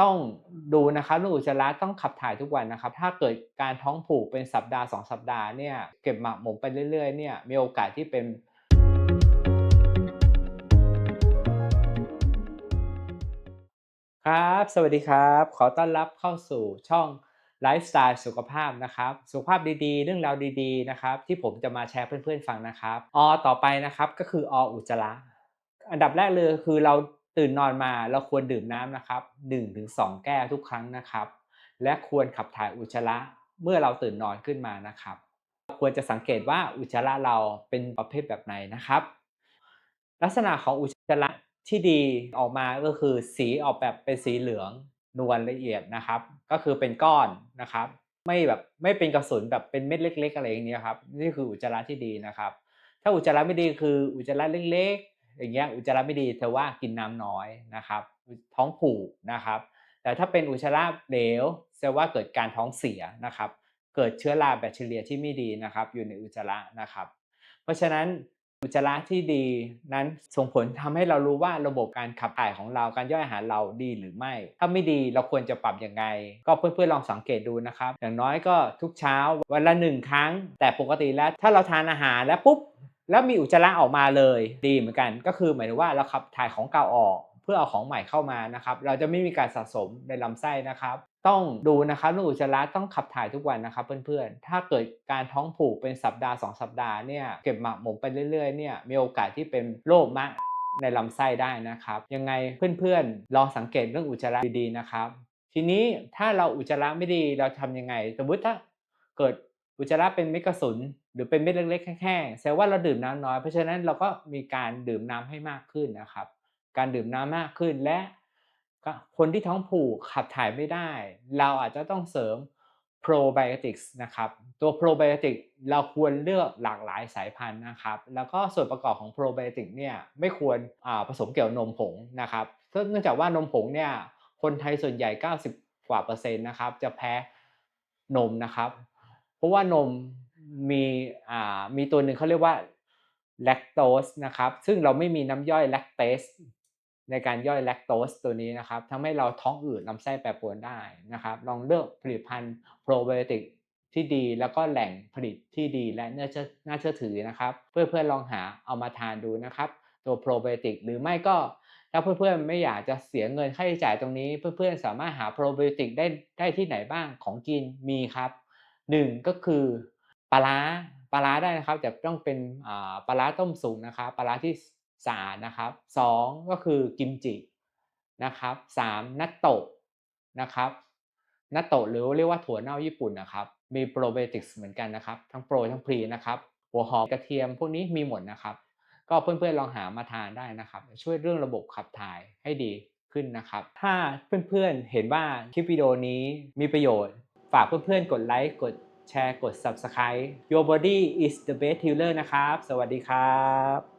ต้องดูนะครับเรื่องอุจจาระต้องขับถ่ายทุกวันนะครับ ถ้าเกิดการท้องผูกเป็นสัปดาห์ 2 สัปดาห์เนี่ยเก็บหมักหมมไปเรื่อยๆเนี่ยมีโอกาสที่เป็นครับ สวัสดีครับ ขอต้อนรับเข้าสู่ช่องไลฟ์สไตล์สุขภาพนะครับ สุขภาพดีๆ เรื่องราวดีๆนะครับ ที่ผมจะมาแชร์เพื่อนๆฟังนะครับอต่อไปนะครับก็คือออุจจาระอันดับแรกเลยคือเรา ตื่นนอนมาเราควรดื่มน้ำนะครับ 1-2 แก้วทุกครั้งนะครับ และควรขับถ่ายอุจจาระเมื่อเราตื่นนอนขึ้นมานะครับ ควรจะสังเกตว่าอุจจาระเราเป็นประเภทแบบไหนนะครับ ลักษณะของอุจจาระที่ดีออกมาก็คือสีออกแบบเป็นสีเหลืองนวลละเอียดนะครับ ก็คือเป็นก้อนนะครับ ไม่แบบไม่เป็นกระสุนแบบเป็นเม็ดเล็ก ๆ อะไรอย่างเงี้ครับนี่คืออุจจาระที่ดีนะครับ ถ้าอุจจาระไม่ดีคืออุจจาระเล็ก อย่างเงี้ยอุจจาระไม่ดีแต่ว่ากินน้ำน้อยนะครับ ท้องผูกนะครับ แต่ถ้าเป็นอุจจาระเหลวแสดงว่าเกิดการท้องเสียนะครับ เกิดเชื้อราแบคทีเรียที่ไม่ดีนะครับ อยู่ในอุจจาระนะครับ เพราะฉะนั้นอุจจาระที่ดีนั้นส่งผลทำให้เรารู้ว่าระบบการขับถ่ายของเราการย่อยอาหารเราดีหรือไม่ ถ้าไม่ดีเราควรจะปรับยังไง ก็เพื่อนๆลองสังเกตดูนะครับ อย่างน้อยก็ทุกเช้าวันละหนึ่งครั้ง แต่ปกติแล้วถ้าเราทานอาหารแล้วปุ๊บ แล้วมีอุจจาระออกมาเลยดีเหมือนกัน ก็คือหมายถึงว่าเราขับถ่ายของเก่าออก เพื่อเอาของใหม่เข้ามานะครับ เราจะไม่มีการสะสมในลำไส้นะครับ ต้องดูนะครับเรื่องอุจจาระต้องขับถ่ายทุกวันนะครับเพื่อนๆ ถ้าเกิดการท้องผูกเป็นสัปดาห์ 2 สัปดาห์เนี่ยเก็บหมักหมมไปเรื่อยๆเนี่ยมีโอกาสที่เป็นโรคมะในลำไส้ได้นะครับ ยังไงเพื่อนๆลองสังเกตเรื่องอุจจาระดีๆนะครับ ทีนี้ถ้าเราอุจจาระไม่ดีเราทำยังไง สมมติถ้าเกิด อุจจาระเป็นเม็ดกระสุนหรือเป็นเม็ดเล็กๆแห้งๆแสดงว่าเราดื่มน้ำน้อยเพราะฉะนั้นเราก็มีการดื่มน้ำให้มากขึ้นนะครับ การดื่มน้ำมากขึ้นและคนที่ท้องผูกขับถ่ายไม่ได้ เราอาจจะต้องเสริม probiotics นะครับตัว probiotic เราควรเลือกหลากหลายสายพันธุ์นะครับแล้วก็ส่วนประกอบของ probiotic เนี่ยไม่ควรผสมเกี่ยวนมผงนะครับเนื่องจากว่านมผงเนี่ยคนไทยส่วนใหญ่ 90 กว่าเปอร์เซ็นต์นะครับจะแพ้นมนะครับ เพราะว่านมมีมีตัวหนึ่งเขาเรียกว่าแลคโตสนะครับซึ่งเราไม่มีน้ำย่อยแลคเตสในการย่อยแลคโตสตัวนี้นะครับทำให้เราท้องอืดลำไส้แปรปรวนได้นะครับ ลองเลือกผลิตภัณฑ์โปรไบโอติกที่ดีแล้วก็แหล่งผลิตที่ดีและน่าเชื่อน่าเชื่อถือนะครับ เพื่อเพื่อนลองหาเอามาทานดูนะครับ ตัวโปรไบโอติกหรือไม่ก็ถ้าเพื่อนๆไม่อยากจะเสียเงินค่าใช้จ่ายตรงนี้ เพื่อนๆสามารถหาโปรไบโอติกได้ได้ที่ไหนบ้างของกินมีครับ หนึ่งก็คือปลาร้าปลาร้าได้นะครับแต่ต้องเป็นปลาร้าต้มสุกนะครับปลาที่สารนะครับสองก็คือกิมจินะครับสามนัตโตะนะครับนัตโตะหรือเรียกว่าถั่วเน่าญี่ปุ่นนะครับ มีโปรไบโอติกส์เหมือนกันนะครับ ทั้งโปรทั้งพรีนะครับหัวหอมกระเทียมพวกนี้มีหมดนะครับ ก็เพื่อนๆลองหามาทานได้นะครับ ช่วยเรื่องระบบขับถ่ายให้ดีขึ้นนะครับ ถ้าเพื่อนๆเห็นว่าคลิปวิดีโอนี้มีประโยชน์ ฝากเพื่อนๆ กดไลค์ กดแชร์ กด Subscribe Your body is the best healer นะครับ สวัสดีครับ